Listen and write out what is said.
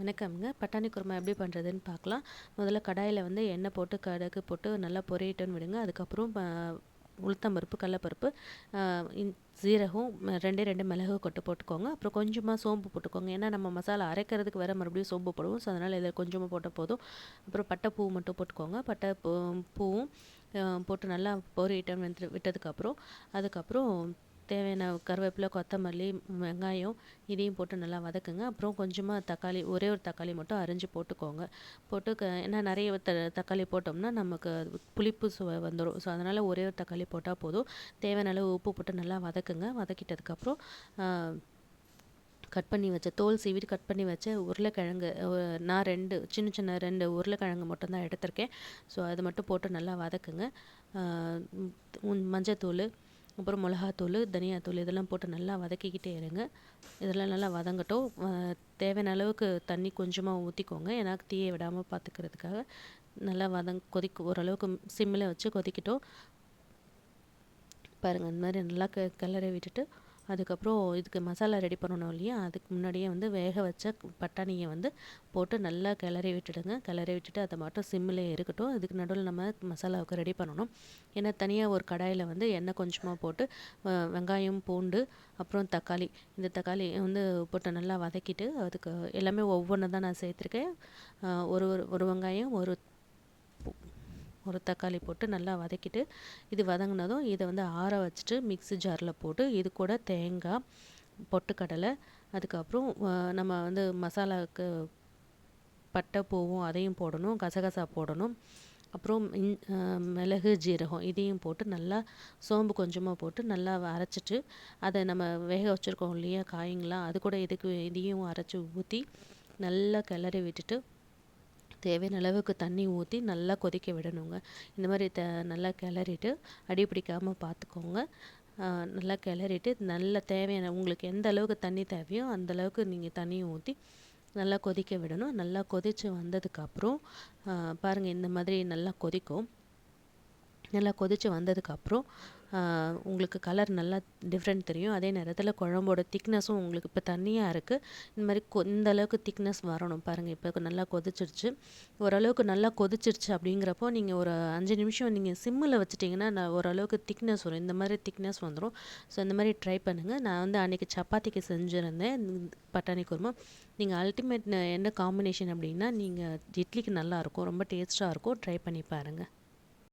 வணக்கம்ங்க. பட்டாணி குருமா எப்படி பண்ணுறதுன்னு பார்க்கலாம். முதல்ல கடாயில் வந்து எண்ணெய் போட்டு கடுகு போட்டு நல்லா பொரியட்டுன்னு விடுங்க. அதுக்கப்புறம் உளுத்தம்பருப்பு கடலப்பருப்பு சீரகம் ரெண்டே ரெண்டு மிளகு கொட்டு போட்டுக்கோங்க. அப்புறம் கொஞ்சமாக சோம்பு போட்டுக்கோங்க. ஏன்னா நம்ம மசாலா அரைக்கிறதுக்கு வேறு மறுபடியும் சோம்பு போடுவோம். ஸோ அதனால் இதில் கொஞ்சமாக போட்டால் போதும். அப்புறம் பட்டை பூ மட்டும் போட்டுக்கோங்க. பட்டை பூ பூவும் போட்டு நல்லா பொரியட்டம் விட்டதுக்கப்புறம் அதுக்கப்புறம் தேவையான கருவேப்பிலை கொத்தமல்லி வெங்காயம் இதையும் போட்டு நல்லா வதக்குங்க. அப்புறம் கொஞ்சமாக தக்காளி ஒரே ஒரு தக்காளி மட்டும் அரிஞ்சு போட்டுக்கோங்க. போட்டு க ஏன்னா நிறைய த தக்காளி போட்டோம்னா நமக்கு புளிப்பு சுவை வந்துடும் ஸோ அதனால் ஒரே ஒரு தக்காளி போட்டால் போதும். தேவையான அளவு உப்பு போட்டு நல்லா வதக்குங்க. வதக்கிட்டதுக்கப்புறம் கட் பண்ணி வச்ச தோல் சீவிட்டு கட் பண்ணி வச்ச உருளைக்கிழங்கு நான் ரெண்டு சின்ன சின்ன ரெண்டு உருளைக்கிழங்கு மட்டும்தான் எடுத்திருக்கேன். ஸோ அது மட்டும் போட்டு நல்லா வதக்குங்க. மஞ்சத்தூள் அப்புறம் மிளகாத்தூள் தனியாத்தூள் இதெல்லாம் போட்டு நல்லா வதக்கிக்கிட்டே இருங்க. இதெல்லாம் நல்லா வதங்கட்டும். தேவையான அளவுக்கு தண்ணி கொஞ்சமாக ஊற்றிக்கோங்க ஏன்னா தீயை விடாமல் பார்த்துக்கிறதுக்காக நல்லா வதங் கொதிக்க ஓரளவுக்கு சிம்மில் வச்சு கொதிக்கட்டும். பாருங்கள் இந்த மாதிரி நல்லா க கிளறி விட்டுட்டு அதுக்கப்புறம் இதுக்கு மசாலா ரெடி பண்ணணும் இல்லையா? அதுக்கு முன்னாடியே வந்து வேக வச்ச பட்டாணியை வந்து போட்டு நல்லா கிளறி விட்டுடுங்க. கிளறி விட்டுட்டு அதை மட்டும் சிம்மில் இருக்கட்டும். அதுக்கு நடுவில் நம்ம மசாலாவுக்கு ரெடி பண்ணணும். ஏன்னா தனியாக ஒரு கடாயில் வந்து எண்ணெய் கொஞ்சமாக போட்டு வெங்காயம் பூண்டு அப்புறம் தக்காளி. இந்த தக்காளி வந்து போட்டு நல்லா வதக்கிட்டு அதுக்கு எல்லாமே ஒவ்வொன்று தான் நான் சேர்த்துருக்கேன். ஒரு ஒரு வெங்காயம் ஒரு ஒரு தக்காளி போட்டு நல்லா வதக்கிட்டு இது வதங்கினதும் இதை வந்து ஆற வச்சுட்டு மிக்ஸி ஜாரில் போட்டு இது கூட தேங்காய் பொட்டுக்கடலை அதுக்கப்புறம் நம்ம வந்து மசாலாவுக்கு பட்டை பூவும் அதையும் போடணும் கசகசா போடணும். அப்புறம் மிளகு ஜீரகம் இதையும் போட்டு நல்லா சோம்பு கொஞ்சமாக போட்டு நல்லா அரைச்சிட்டு அதை நம்ம வேக வச்சுருக்கோம் இல்லையா காய்ங்களாம் அது கூட இதுக்கு இதையும் அரைச்சி ஊற்றி நல்லா கிளறி விட்டுட்டு தேவையான அளவுக்கு தண்ணி ஊற்றி நல்லா கொதிக்க விடணுங்க. இந்த மாதிரி த நல்லா கிளறிட்டு அடி பிடிக்காமல் பார்த்துக்கோங்க நல்லா கிளறிட்டு நல்லா தேவையான உங்களுக்கு எந்த அளவுக்கு தண்ணி தேவையோ அந்த அளவுக்கு நீங்கள் தண்ணியை ஊற்றி நல்லா கொதிக்க விடணும். நல்லா கொதித்து வந்ததுக்கப்புறம் பாருங்கள் இந்த மாதிரி நல்லா கொதிக்கும். நல்லா கொதித்து வந்ததுக்கப்புறம் உங்களுக்கு கலர் நல்லா டிஃப்ரெண்ட் தெரியும். அதே நேரத்தில் குழம்போட திக்னஸும் உங்களுக்கு இப்போ தண்ணியாக இருக்குது இந்த மாதிரி கொ இந்த அளவுக்கு திக்னஸ் வரணும் பாருங்கள் இப்போ நல்லா கொதிச்சிருச்சு. ஓரளவுக்கு நல்லா கொதிச்சிருச்சு அப்படிங்கிறப்போ நீங்கள் ஒரு அஞ்சு நிமிஷம் நீங்கள் சிம்மில் வச்சுட்டிங்கன்னா நான் ஓரளவுக்கு திக்னஸ் வரும். இந்த மாதிரி திக்னஸ் வந்துடும் ஸோ இந்த மாதிரி ட்ரை பண்ணுங்கள் நான் வந்து அன்றைக்கி சப்பாத்திக்கு செஞ்சுருந்தேன். பட்டாணி குருமா. நீங்கள் அல்டிமேட் என்ன காம்பினேஷன் அப்படின்னா நீங்கள் இட்லிக்கு நல்லாயிருக்கும் ரொம்ப டேஸ்ட்டாக இருக்கும். ட்ரை பண்ணி பாருங்கள்